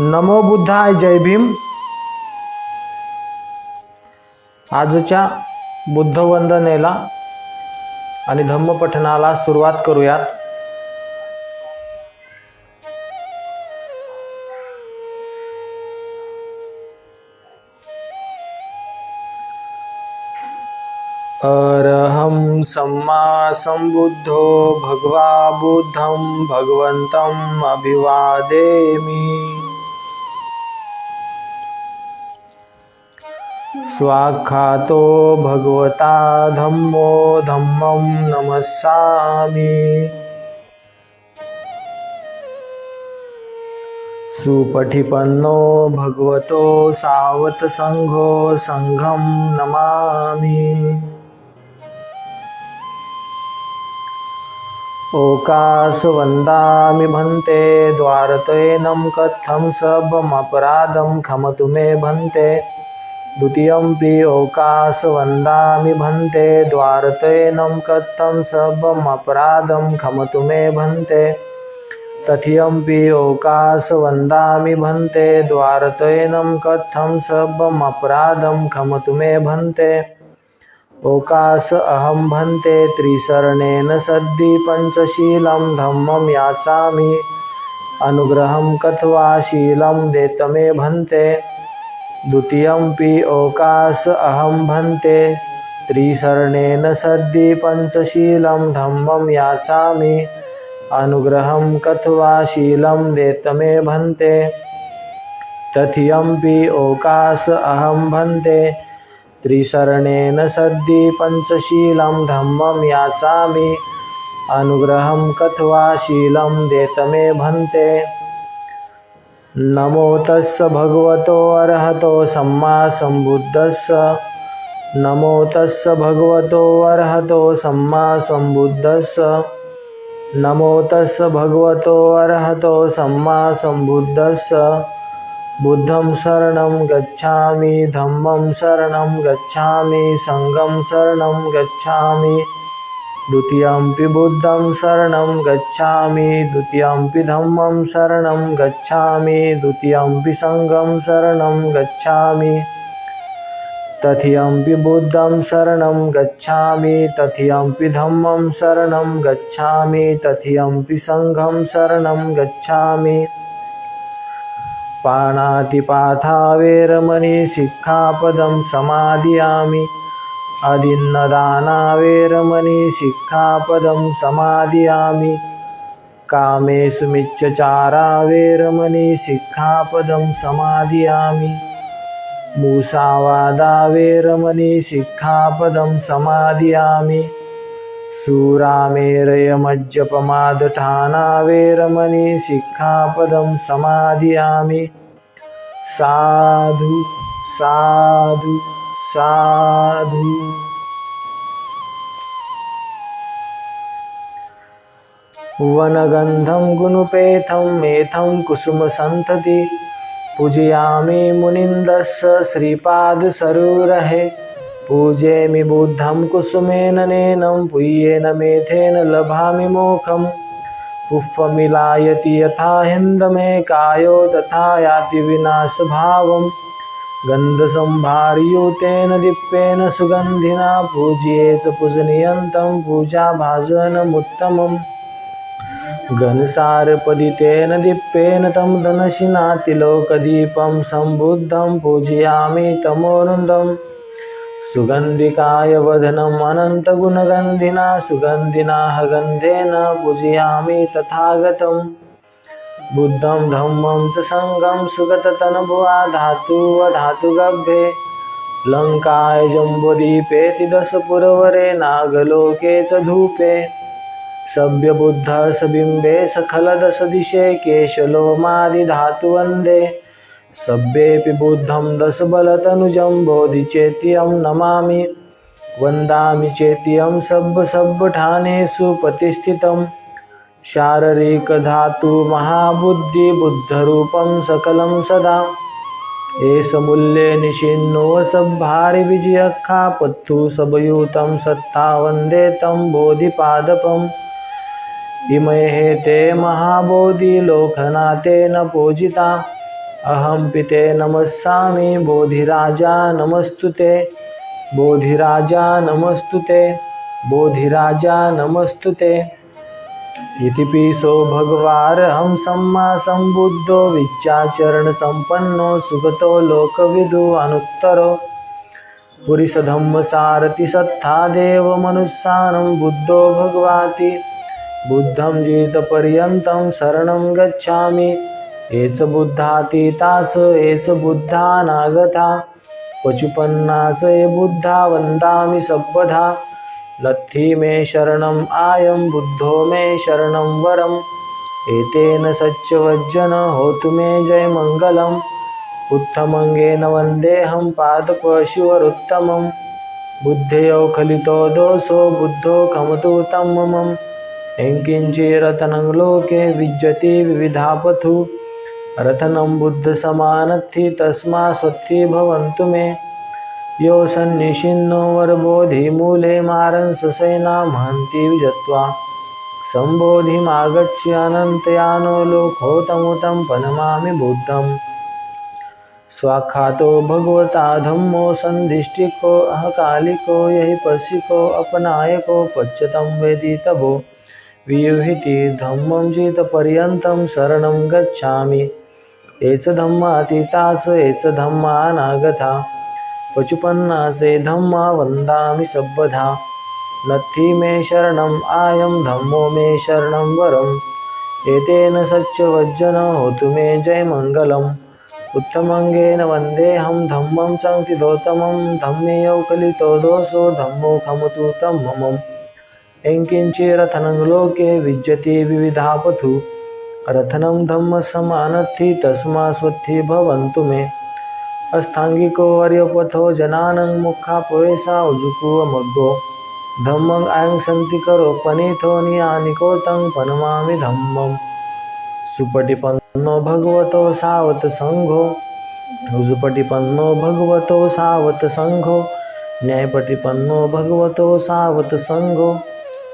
नमो बुद्धाय जय भीम. आजच्या बुद्धवंदनेला आणि धम्मपठणाला सुरुवात करूयात. अरहं सम्मा संबुद्धो भगवा बुद्धं भगवन्तम् अभिवादेमि. स्वाखातो भगवता धम्मो धम्मं नमस्सामि सुपठिपन्नो भगवतो सावतसङ्घो सङ्घं नमामि। ओकासवन्दामि भन्ते द्वारतैनं कथं सबमपराधं खमतु मे भन्ते। द्वितीयमपि ओकासवन्दामि भन्ते द्वारतेनं कथं सर्वमपराधं खमतु मे भन्ते। तथियम्पि ओकासवन्दामि भन्ते द्वारतेनं कथं सर्वमपराधं खमतु मे भन्ते। ओकास अहं भन्ते त्रिसरणेन सद्धि पञ्चशीलं धम्मं याचामि। अनुग्रहं कथ्वा शीलं देतमे भन्ते। द्वितीयमपि ओकास अहं भन्ते। त्रिसरणेन सद्दि पञ्चशीलं धम्मं याचामि। अनुग्रहं कथवा शीलं देतमे भन्ते। तथियमपि ओकास अहं भन्ते। त्रिसरणेन सद्दि पञ्चशीलं धम्मं याचामि। अनुग्रहं कथवा शीलं देतमे भन्ते। नमो तस्स भगवतो अर्हतो सम्मा सम्बुद्धस्स नमो तस्स भगवतो अर्हतो सम्मा सम्बुद्धस्स नमो तस्स भगवतो अर्हतो सम्मा सम्बुद्धस्स बुद्धं शरणं गच्छामि धम्मं शरणं गच्छामि सङ्गं शरणं गच्छामि द्वितीयम्पि बुद्धं शरणं गच्छामि द्वितीयम्पि धम्मं शरणं गच्छामि द्वितीयम्पि सङ्गं शरणं गच्छामि। तथियम्पि बुद्धं शरणं गच्छामि तथियम्पि धम्मं शरणं गच्छामि तथियम्पि सङ्घं शरणं गच्छामि। पाणातिपाथा वेरमणि सिक्खापदं अदिन्नदानावेरमणि शिक्षापदं समाधियामि कामेषु मिच्छचारा शिक्षापदं सिक्खापदं समादियामि शिक्षापदं वेरमणि सिक्खापदं शिक्षापदं सुरामेरयमज्जपमादठाना साधु साधु साधु। वनगन्धं गुणुपेथं मेथं कुसुमसन्तति। पूजयामि मुनिन्दस्य श्रीपादसरोरहे। पूजयामि बुद्धं कुसुमेन नेनं पुय्येन मेथेन लभामि मोखं। पुष्पमिलायति यथा हिन्दमेकायो तथा याति विनाशभावम्। गन्धसम्भारयुतेन दिप्पेन सुगन्धिना पूज्ये च पूजनीयन्तं पूजाभाजनमुत्तमम् घनसारपदितेन दिप्पेन तं धनशिनातिलोकदीपं सम्बुद्धं पूजयामि तमोरुन्दम् सुगन्धिकाय वधनम् अनन्तगुणगन्धिना सुगन्धिनाः गन्धेन पूजयामि तथागतम्। बुद्धं धम्मं च सङ्गं सुगततनभुवा धातुवधातुगभ्ये लङ्काय जम्बुदीपेति दशपुरवरे नागलोके च धूपे। सव्यबुद्ध सबिम्बे सखलदशदिशे केशलोमादिधातुवन्दे। सभ्येऽपि बुद्धं दशबलतनुजं बोधि चेत्यं नमामि। वन्दामि चेत्यं सब्बसब्बठानेषु प्रतिष्ठितं शारीरिकधातु महाबुद्धिबुद्धरूपं सकलं सदा। एष मूल्ये निषिन्नो सब्भारिविजयखापत्तु सबयुतं सत्ता वन्दे तं बोधिपादपम् इमहे ते महाबोधिलोकनाथेन पूजिता। अहं पिते नमस्सामि बोधिराजा नमस्तु ते बोधिराजा नमस्तु ते बोधिराजा नमस्तु ते इति पिसो भगवारहं सम्मा सम्बुद्धो विच्चाचरणसम्पन्नो सुगतो लोकविदु अनुत्तरो। पुरिसधम्मसारथि सत्था बुद्धो भगवाति। बुद्धं जितपर्यन्तं शरणं गच्छामि। एच बुद्धातीताच एच बुद्धानागता पचुपन्नाच ये बुद्धा वन्दामि सब्बधा। लत्थी मे शरणम् आयं बुद्धो मे शरणं वरम्। एतेन सच्चवज्जन होतु मे जयमङ्गलम् उत्तमङ्गेन वन्देऽहं पादपशिवरुत्तमं बुद्धयो खलितो दोषो बुद्धो खमतु तं मम यङ्किञ्चिरतनं लोके विद्यते विविधापथु। रथनं बुद्धसमानत्थि तस्मा स्वत्थि भवन्तु मे। यो सन्निषिन्नो वरबोधिमूले मारंससेना महंती विजत्वा। सम्बोधिमागच्छ अनन्तयानो लोकोतमुतं पनमामि बुद्धम्। स्वाखातो भगवता धम्मो सन्धिष्टिको अहकालिको यहि पश्यको अपनायको पच्यतं वेदितभो वियुहिति धम्मं जितपर्यन्तं शरणं गच्छामि। एच ये एच धम्मानागथा पशुपन्नासे धम्मा वन्दामि सब्बधा नत्थि मे शरणम् आयं धम्मो मे शरणं वरम् एतेन सच्चवज्जन होतु मे जयमङ्गलम्। उत्तमङ्गेन वन्देऽहं धम्मं सङ्क्तिदोत्तमं धम्मेयौ कलितो दोषो धम्मो खमतु तं ममम्। यङ्किञ्चिरथनं लोके विद्यते विविधा पथु रथनं धम्मसमानत्थि तस्मा स्वत्थि भवन्तु मे। अस्थांगिको वर्यपथो जनानं मुखापवेशा उजुकुवमग्गो धम्मं आयं सन्ति करो पनिथो नियानिको तं पनमामि धम्मं सुपटिपन्नो भगवतो सावत सङ्घो उजुपटिपन्नो भगवतो सावत सङ्घो न्यायपटिपन्नो भगवतो सावत संघो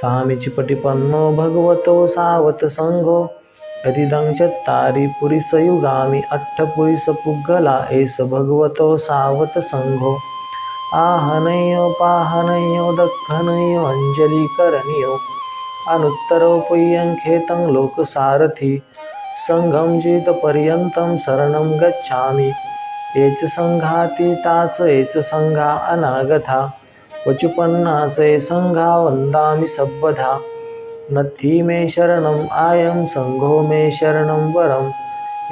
सामिचिपटिपन्नो भगवतो सावत सङ्घो यदिदं चत्तारि पुरिसयुगामि अट्ठपुरिसपुग्गला एष भगवतो सावत सङ्घो। आहनयो पाहनयो दक्खनयो अञ्जलिकरणयो अनुत्तरोपय्यङ्खेतं लोकसारथि। सङ्घं जितपर्यन्तं शरणं गच्छामि। H सङ्घातीताच H सङ्घा अनागथा। पचुपन्नाच च सङ्घा वन्दामि सब्बधा। नत्थि मे शरणम् आयं संघो मे शरणं वरम्।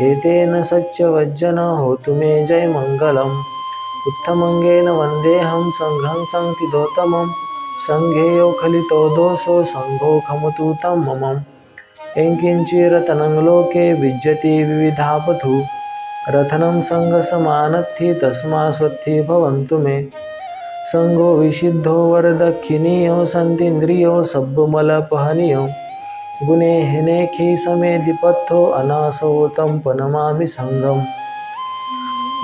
एतेन सच्चवज्जन होतु मे जयमङ्गलम् उत्तमङ्गेन वन्देऽहं सङ्घं सङ्क्तिदोत्तमं सङ्घेयो खलितो दोषो सङ्घो खमतु तं ममम् यङ्किञ्चिरतनं लोके विद्यते विविधापथु। रथनं सङ्गसमानत्थि तस्मा स्वत्थि भवन्तु मे। सङ्गो विशिद्धो वरदक्षिणीयो सन्तीन्द्रियो सब्बमलपहनीयो। गुणे हिनेखी समेधिपथो अनासो तं पनमामि संगम।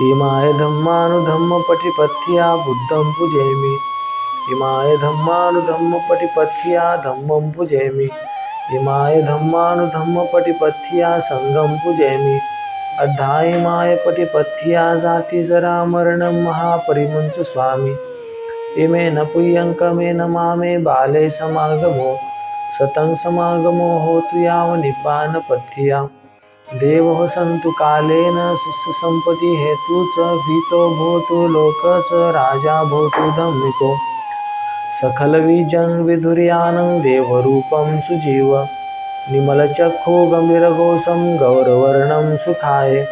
इमाय धम्मानुधम्मपटिपथ्या बुद्धं पूजेमि इमाय धम्मानुधम्मपटिपथ्या धम्मं पूजेमि इमाय धम्मानुधम्मपटिपथ्या सङ्गं पूजयामि। अद्धायिमाय पटिपथ्या जातिजरामरणं महापरिमुञ्च स्वामी। इमे न पुय्यङ्कमेन मामे बाले समागमो। सतं समागमो होतु यावनिपानपथ्या देवः सन्तु कालेन सुसम्पत्ति हेतु च भीतो भवतु लोक च राजा भवतु धम्मिको। सखलवीजं विधुर्यानं देवरूपं सुजीव। निमलचक्षु गम्भीरघोषं गौरवर्णं सुखाय।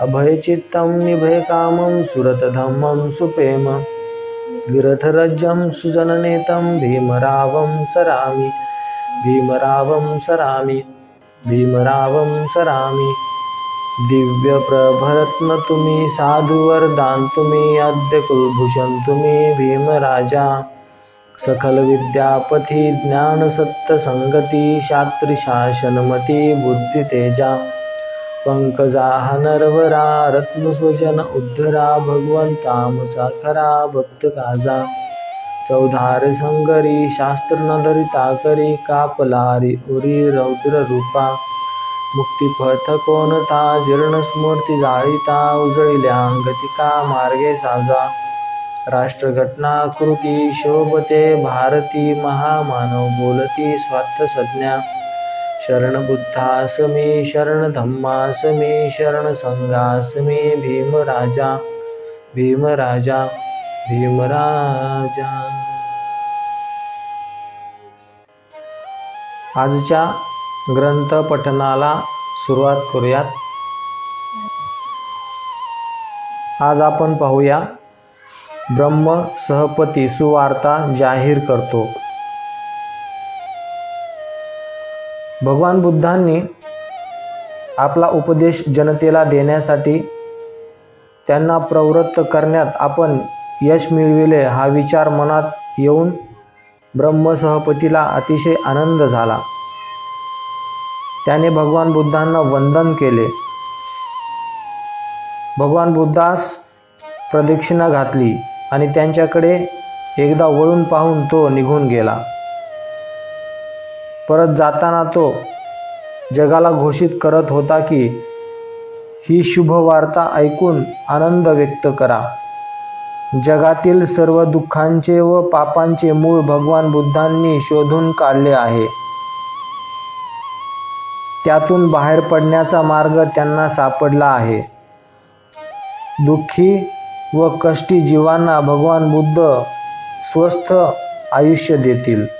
अभयचित्तं निभयकामं सुरतधम्मं सुपेम। विरथरज्जं सुजननेतं भीमरावं सरामि भीमरावं सरामि भीमरावं सरामि। दिव्यप्रभरत्न तुम्ही साधुवरदान तुम्ही अद्य कुलभूषण तुम्ही भीमराजा। सकल विद्यापथी ज्ञानसत्तसंगती शास्त्रीशासनमती बुद्धितेजा पंकजा नरवरा रत्नस्वजन उद्धरा भगवंता मुसाखरा भक्त काजा चौधार संगरी शास्त्र न धरिता करी कापलारी उरी रौद्र रूपा मुक्ती पथ कोणता जीर्ण जाळीता उजळल्या गतिका मार्गे साजा। राष्ट्रघटना कृती शोभते भारती महामानव बोलती स्वार्थ संज्ञा शरण बुद्धासमी शरण धम्मासमी शरण संघासमी भीमराजा भीमराजा भीमराजा। आजच्या ग्रंथ पठणाला सुरुवात करूयात. आज आपण पाहूया ब्रह्म सहपती सुवार्ता जाहीर करतो. भगवान बुद्धांनी आपला उपदेश जनतेला देण्यासाठी त्यांना प्रवृत्त करण्यात आपण यश मिळविले हा विचार मनात येऊन ब्रह्मसहपतीला अतिशय आनंद झाला. त्याने भगवान बुद्धांना वंदन केले. भगवान बुद्धास प्रदक्षिणा घातली आणि त्यांच्याकडे एकदा वळून पाहून तो निघून गेला. परत जाताना तो जगाला घोषित करत होता की ही शुभवार्ता ऐकून आनंद व्यक्त करा. जगातील सर्व दुःखांचे व पापांचे मूळ भगवान बुद्धांनी शोधून काढले आहे. त्यातून बाहेर पडण्याचा मार्ग त्यांना सापडला आहे. दुःखी व कष्टी जीवांना भगवान बुद्ध स्वस्थ आयुष्य देतील.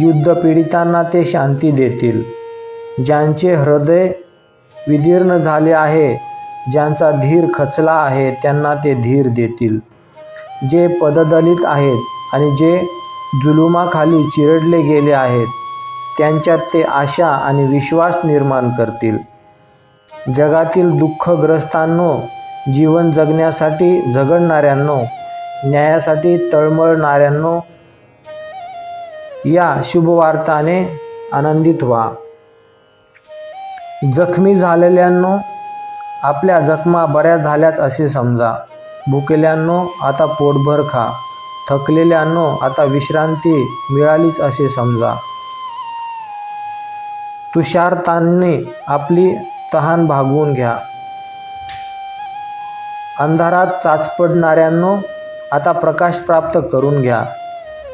युद्धपीडितांना ते शांती देतील. ज्यांचे हृदय विदीर्ण झाले आहे ज्यांचा धीर खचला आहे त्यांना ते धीर देतील. जे पददलित आहेत आणि जे जुलुमाखाली चिरडले गेले आहेत त्यांच्यात ते आशा आणि विश्वास निर्माण करतील. जगातील दुःखग्रस्तांनो जीवन जगण्यासाठी झगडणाऱ्यांनो न्यायासाठी तळमळणाऱ्यांनो या शुभवार्ताने आनंदित व्हा. जखमी झालेल्यांनो आपल्या जखमा बऱ्या झाल्याच असे समजा. भुकेल्यांनो आता पोटभर खा. थकलेल्यांनो आता विश्रांती मिळालीच असे समजा. तुषारतांनी आपली तहान भागवून घ्या. अंधारात चाचपडणाऱ्यांनो आता प्रकाश प्राप्त करून घ्या.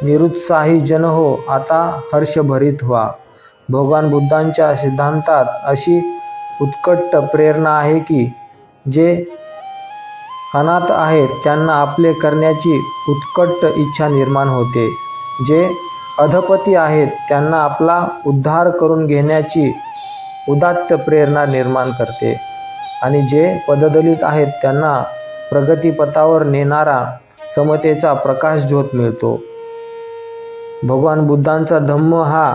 निरुत्साही जन हो आता हर्षभरीत व्हा. भगवान बुद्धांच्या सिद्धांतात अशी उत्कट प्रेरणा आहे की जे अनाथ आहेत त्यांना आपले करण्याची उत्कट इच्छा निर्माण होते. जे अधपती आहेत त्यांना आपला उद्धार करून घेण्याची उदात्त प्रेरणा निर्माण करते. आणि जे पददलित आहेत त्यांना प्रगतीपथावर नेणारा समतेचा प्रकाश ज्योत मिळतो. भगवान बुद्धांचा धम्म हा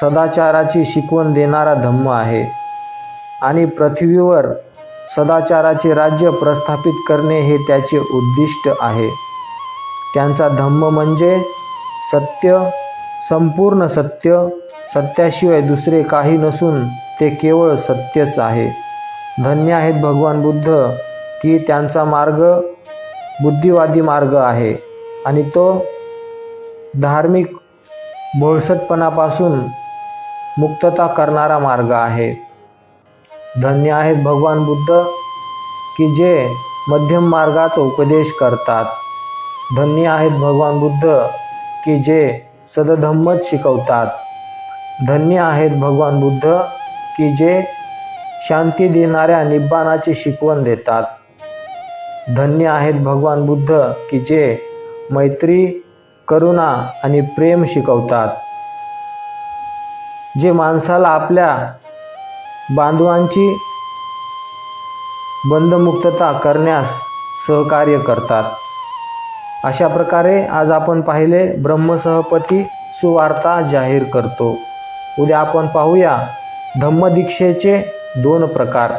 सदाचाराची शिकवण देणारा धम्म आहे. आणि पृथ्वीवर सदाचाराचे राज्य प्रस्थापित करणे हे त्याचे उद्दिष्ट आहे. त्यांचा धम्म म्हणजे सत्य संपूर्ण सत्य सत्याशिवाय दुसरे काही नसून ते केवळ सत्यच आहे. धन्य आहेत भगवान बुद्ध की त्यांचा मार्ग बुद्धिवादी मार्ग आहे आणि तो धार्मिक भोळसटपणापासून मुक्तता करणारा मार्ग आहे. धन्य आहेत भगवान बुद्ध की जे मध्यम मार्गाचा उपदेश करतात. धन्य आहेत भगवान बुद्ध की जे सदधम्मच शिकवतात. धन्य आहेत भगवान बुद्ध की जे शांती देणाऱ्या निब्बाणाची शिकवण देतात. धन्य आहेत भगवान बुद्ध की जे मैत्री करुणा आणि प्रेम शिकवतात. जे माणसाला आपल्या बांधवांची बंधमुक्तता करण्यास सहकार्य करतात. अशा प्रकारे आज आपण पाहिले ब्रह्मसहपती सुवार्ता जाहीर करतो. उद्या आपण पाहूया धम्मदीक्षेचे दोन प्रकार.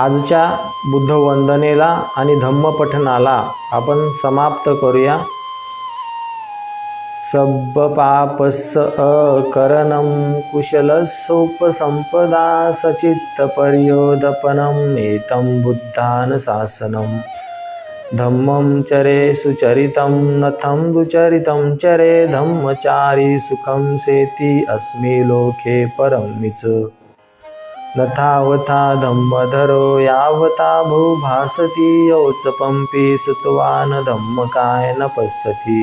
आजच्या बुद्धवंदनेला आणि धम्मपठनाला आपण समाप्त करूया. सब्बपापस्स अकरणं कुशलसोपसम्पदा सचित्तपर्योदपनम् एतं बुद्धानशासनं. धम्मं चरे सुचरितं नथं दुचरितं चरे धम्मचारी सुखं सेति अस्मि लोके परं निच। नथावथा धम्मधरो यावता भूभासति योत्सपम्पि सुतवान् धम्मकाय न पश्यति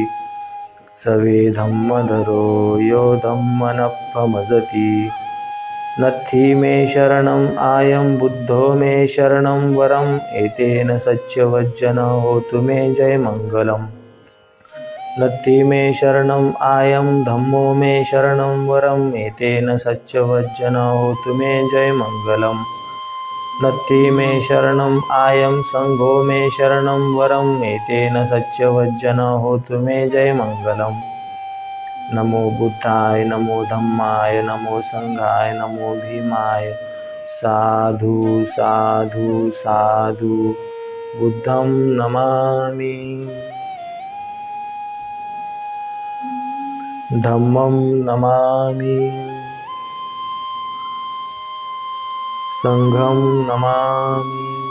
सवे धम्मधरो यो धम्मनफमजति नत्थि मे शरणम् आयं बुद्धो मे शरणं वरम् एतेन सच्यवज्जन होतु मे जयमङ्गलम्। नत्थि मे शरणम् आयं धम्मो मे शरणं वरम् एतेन सच्यवज्जन होतु मे जयमङ्गलम् नत्थि मे शरणम् आयं सङ्घो मे शरणं वरम् एतेन सच्यवज्जन होतु मे जयमङ्गलम् नमो बुद्धाय नमो धम्माय नमो सङ्घाय नमो भीमाय। साधु साधु साधु बुद्धं नमामि धम्मं नमामि। सङ्घं नमामि।